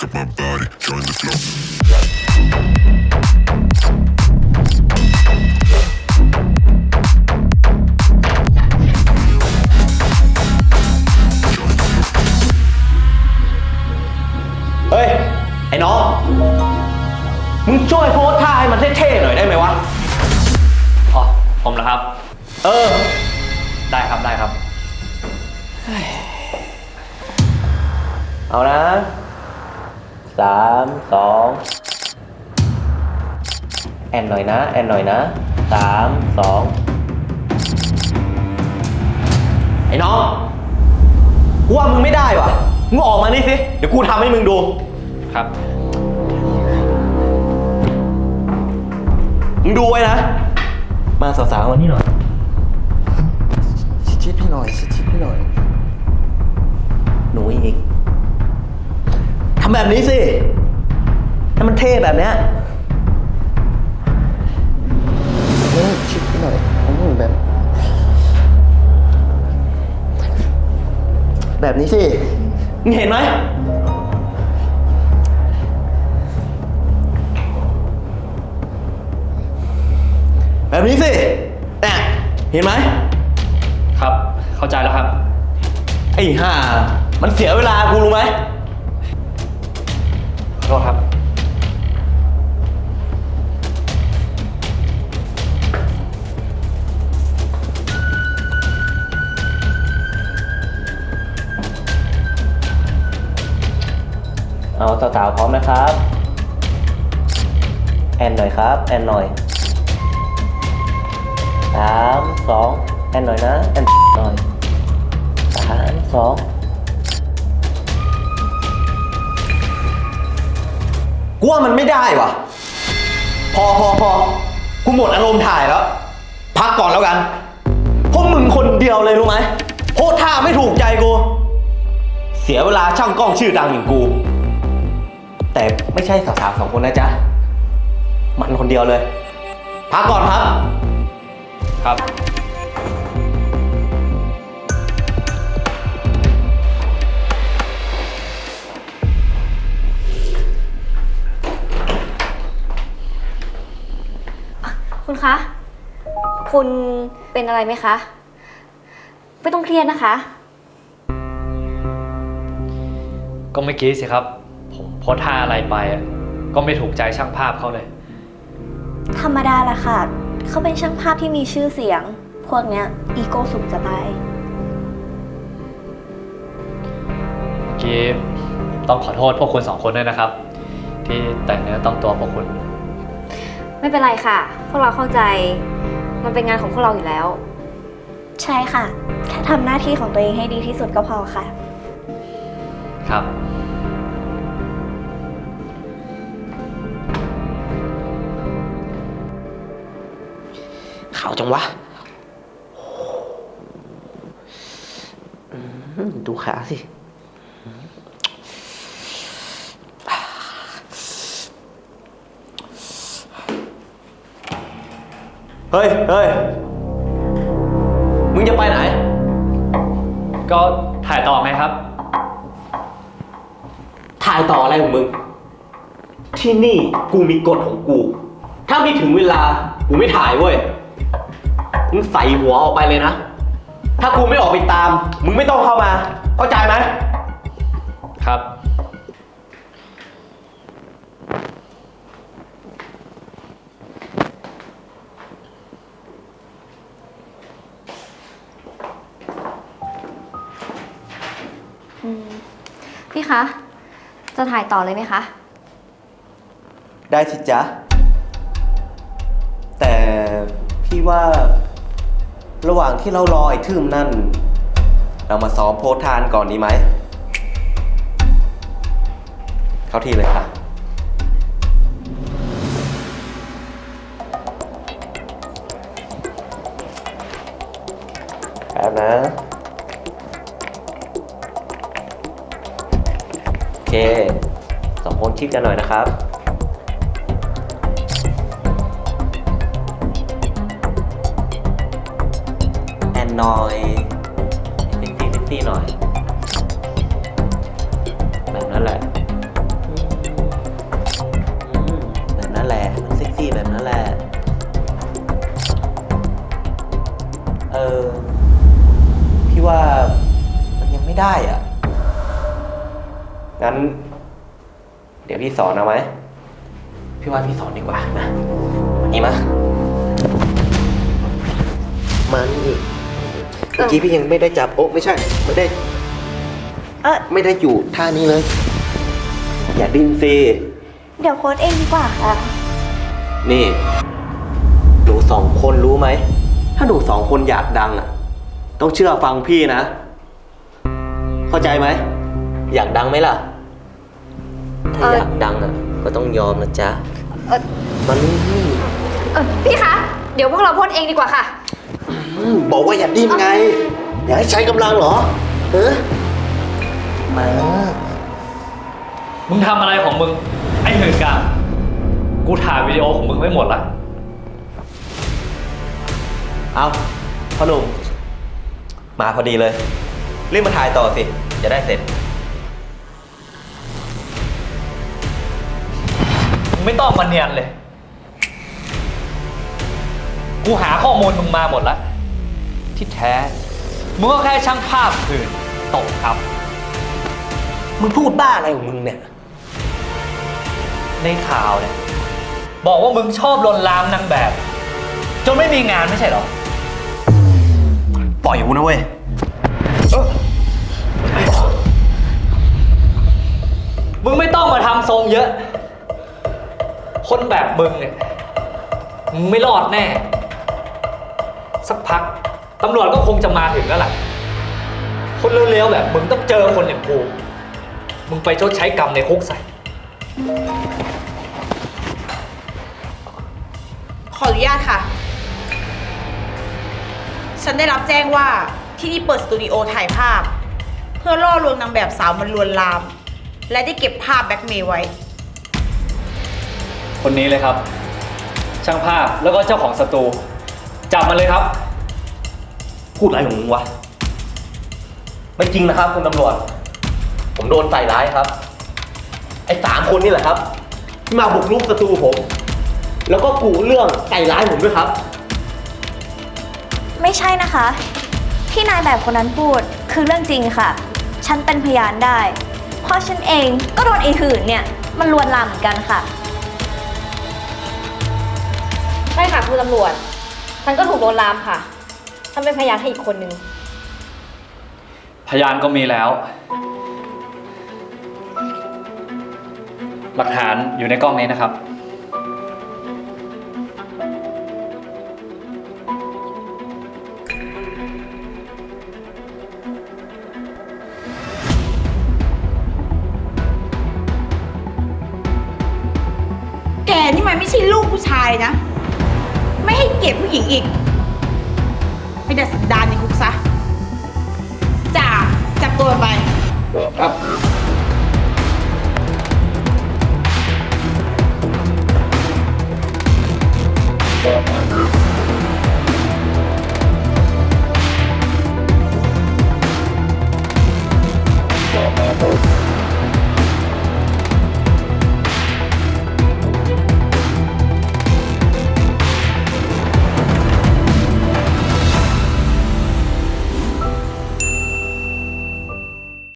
Up my body, join the flow. เฮ้ย ไอ้น้อง มึงช่วยโพสท่าให้มันเท่ๆหน่อยได้ไหมวะ อ๋อ ผมเหรอครับ เออ ได้ครับได้ครับ เอานะ สามสองแอนหน่อยนะ แอนหน่อยนะสามสองไอ้น้องกูว่ามึงไม่ได้ว่ะมึงออกมานี่สิ เดี๋ยวกูทำให้มึงดู ครับ มึงดูไว้นะ มาสาวๆมานี่หน่อย ชิดๆพี่หน่อย ชิดๆพี่หน่อย หนูอีกทำแบบนี้สิให้มันเท่แบบเนี้ยเออชิดพี่หน่อยอืมแบบ แบบนี้สิมึงเห็นไหมแบบนี้สิเนี่ยเห็นไหม ครับ เข้าใจแล้วครับ ไอ้ห่า มันเสียเวลากูรู้ไหมขอ โทษครับ เอาสาวๆพร้อมนะครับ แอนหน่อยครับ แอนหน่อยสามสองแอนหน่อยนะ แอนหน่อยสามสอง กูว่ามันไม่ได้ว่ะ พอพอพอกูหมดอารมณ์ถ่ายแล้ว พักก่อนแล้วกันเพราะมึงคนเดียวเลยรู้ไหมโพสท่าไม่ถูกใจกู เสียเวลาช่างกล้องชื่อดังอย่างกู แต่ไม่ใช่สาวๆสองคนนะจ๊ะ มันคนเดียวเลย พักก่อนครับ ครับ คุณคะ คุณเป็นอะไรไหมคะ ไม่ต้องเครียดนะคะ ก็เมื่อกี้สิครับ ผมโพสท่าอะไรไปอะก็ไม่ถูกใจช่างภาพเขาเลย ธรรมดาละค่ะ เขาเป็นช่างภาพที่มีชื่อเสียง พวกเนี้ย อีโก้สูงจะตาย เมื่อกี้ต้องขอโทษพวกคุณสองคนด้วยนะครับ ที่แต่งเนื้อต้องตัวพวกคุณ ไม่เป็นไรค่ะ พวกเราเข้าใจ มันเป็นงานของพวกเราอยู่แล้ว ใช่ค่ะ แค่ทำหน้าที่ของตัวเองให้ดีที่สุดก็พอค่ะ ครับข่าวจังวะอืมดูขาสิ เฮ้ย เฮ้ย มึงจะไปไหน ก็ถ่ายต่อไงครับ ถ่ายต่ออะไรของมึง ที่นี่กูมีกฎของกู ถ้าไม่ถึงเวลา กูไม่ถ่ายเว้ย มึงใส่หัวออกไปเลยนะ ถ้ากูไม่ออกไปตาม มึงไม่ต้องเข้ามา เข้าใจไหม ครับ พี่คะ จะถ่ายต่อเลยไหมคะ ได้สิจ๊ะ แต่พี่ว่าระหว่างที่เรารอไอ้ทืมนั่น เรามาซ้อมโพสทานก่อนดีไหม เข้าที่เลยค่ะ กันหน่อยนะครับ แอนนอยเป็นตีนิตี้หน่อย แบบนั้นแหละ ยวพี่สอนเอาไหม พี่ว่าพี่สอนดีกว่ามาวันนี้มามันอีกเมื่อกี้พี่ยังไม่ได้จับโอ๊ะไม่ใช่ ไม่ได้ เออไม่ได้อยู่ท่านี้เลย อย่าดิ้นสิเดี๋ยวโค้ดเองดีกว่าค่ะ นี่ หนูสองคนรู้ไหม ถ้าหนูสองคนอยากดังอะ ต้องเชื่อฟังพี่นะ เข้าใจไหม อยากดังไหมล่ะ ถ้าเอ่อออยากดังอะก็ต้องยอมนะจ๊ะเออมานี่เออพี่คะ เดี๋ยวพวกเราโพสเองดีกว่าค่ะอืมบอกว่าอย่าดิ้นไง อย่าให้ใช้กำลังเหรอเออมามึงทำอะไรของมึง ไอ้หืนกามกูถ่ายวิดีโอของมึงไว้หมดละเอาพ่อหนุ่มมาพอดีเลย รีบมาถ่ายต่อสิ จะได้เสร็จ ไม่ต้องมาเนียนเลย กูหาข้อมูลมึงมาหมดแล้ว ที่แท้ มึงก็แค่ช่างภาพหืนตกครับ มึงพูดบ้าอะไรของมึงเนี่ย ในข่าวเนี่ย บอกว่ามึงชอบลวนลามนางแบบ จนไม่มีงานไม่ใช่เหรอ ปล่อยกูนะเว้ย มึงไม่ต้องมาทำทรงเยอะ คนแบบมึงเนี่ยมึงไม่รอดแน่ สักพักตำรวจก็คงจะมาถึงแล้วล่ะ คนเร็วๆแบบมึงต้องเจอคนอย่างกู มึงไปชดใช้กรรมในคุกใส่ ขออนุญาตค่ะ ฉันได้รับแจ้งว่าที่นี่เปิดสตูดิโอถ่ายภาพ เพื่อล่อลวงนางแบบสาวมันลวนลาม และได้เก็บภาพแบ็กเมย์ไว้ คนนี้เลยครับ ช่างภาพแล้วก็เจ้าของสตูจับมันเลยครับ พูดอะไรของมึงวะ ไม่จริงนะครับ คุณตำรวจ ผมโดนใส่ร้ายครับ ไอ้สามคนนี่แหละครับที่มาบุกรุกสตูผม แล้วก็กูเรื่องใส่ร้ายผมด้วยครับ ไม่ใช่นะคะ ที่นายแบบคนนั้นพูดคือเรื่องจริงค่ะ ฉันเป็นพยานได้ เพราะฉันเองก็โดนไอ้หื่นเนี่ย มันลวนลามเหมือนกันค่ะ ช่ค่ะคุณตำรวจ ฉันก็ถูกโดนลามค่ะ ฉันเป็นพยานให้อีกคนนึง พยานก็มีแล้ว หลักฐานอยู่ในกล้องนี้นะครับ แกนี่มันไม่ใช่ลูกผู้ชายนะไม่ให้ เกียดผู้หญิงอีก ให้ดัดสันดานในคุกซะ